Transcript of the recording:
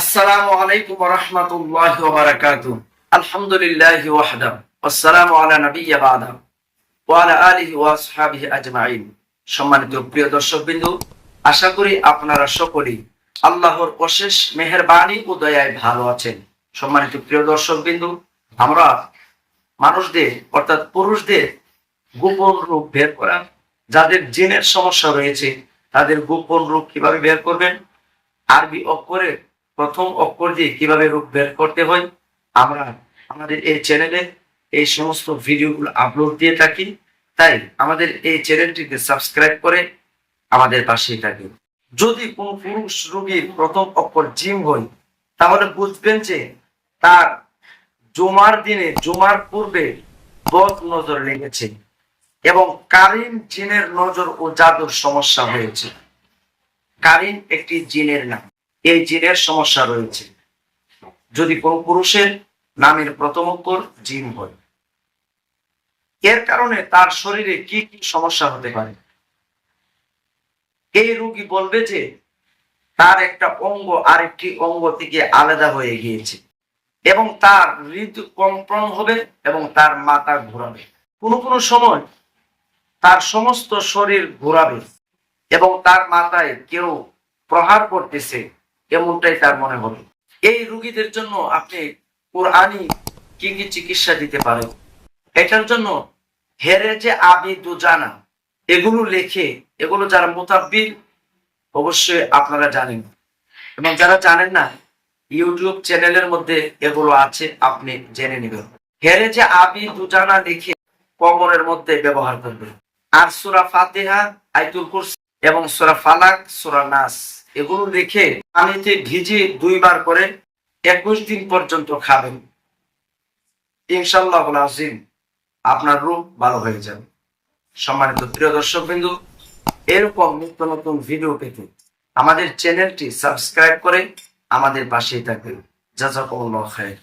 আসসালামু আলাইকুম রাহমাতুল্লাহি ওয়া বারাকাতুহু। আলহামদুলিল্লাহি ওয়াহদা ওয়াসসালামু আলা নাবিয়্যি বাদা। ওয়া আলা আলিহি ওয়া আসহাবিহি আজমাইন। সম্মানিত প্রিয় দর্শকবৃন্দ, আশা করি আপনারা সকলেই আল্লাহর অশেষ মেহেরবানি ও দয়ায় ভালো আছেন। সম্মানিত প্রিয় দর্শকবৃন্দ, আমরা মানুষদের, অর্থাৎ পুরুষদের গোপন রূপ বের করা, যাদের জিনের সমস্যা রয়েছে, তাদের গোপন রূপ কীভাবে বের করবেন? আরবি অক্ষরে প্রথম অক্ষর দিয়ে কীভাবে রূপ বের করতে হয়, আমরা আমাদের এই চ্যানেলে এই সমস্ত ভিডিওগুলো আপলোড দিয়ে থাকি। তাই আমাদের এই চ্যানেলটিকে সাবস্ক্রাইব করে আমাদের পাশেই থাকি যদি কোনো পুরুষ রোগীর প্রথম অক্ষর জিম হয়, তাহলে বুঝবেন যে তার জমার দিনে, জমার পূর্বে বদ নজর লেগেছে এবং কারিন জিনের নজর ও জাদুর সমস্যা হয়েছে। কারিন একটি জিনের নাম। এই জিনের সমস্যা রয়েছে। যদি কোনো পুরুষের নামের প্রথম অক্ষর জিন হয়। এর কারণে তার শরীরে কি কি সমস্যা হতে পারে? এই রোগী বলবে যে, তার একটা অঙ্গ আরেকটি অঙ্গ থেকে আলাদা হয়ে গিয়েছে এবং তার হৃদ কম্পন হবে এবং তার মাথা ঘোরাবে। কোনো কোনো সময় তার সমস্ত শরীর ঘোরাবে এবং তার মাথায় কেউ প্রহার করতেছে এমনটাই তার মনে হবে এই রুগীদের জন্য আপনি কোরআনি কি কি চিকিৎসা দিতে পারেন? এটার জন্য হেরে যে আবি দুজানা এগুলো লেখে, এগুলো যারা মোতাব্বির অবশ্যই আপনারা জানেন। এবং যারা জানেন না, ইউটিউব চ্যানেলের মধ্যে এগুলো আছে, আপনি জেনে নেবেন। হেরে যে আবি দুজানা লিখে কবরের মধ্যে ব্যবহার করবেন। আর সুরা ফাতেহা আইতুল কুরসি এবং সোরা ফালাক, সোরা নাস, এগুলো রেখে পানিতে ভিজে দুইবার করে একুশ দিন পর্যন্ত খাবেন। ইনশাল্লাহ আজিম আপনার রূপ ভালো হয়ে যাবে। সম্মানিত প্রিয় দর্শক বিন্দু এরকম নিত্য নতুন ভিডিও পেতে আমাদের চ্যানেলটি সাবস্ক্রাইব করে আমাদের পাশেই থাকবেন। জাজাকুমুল্লাহ খায়ের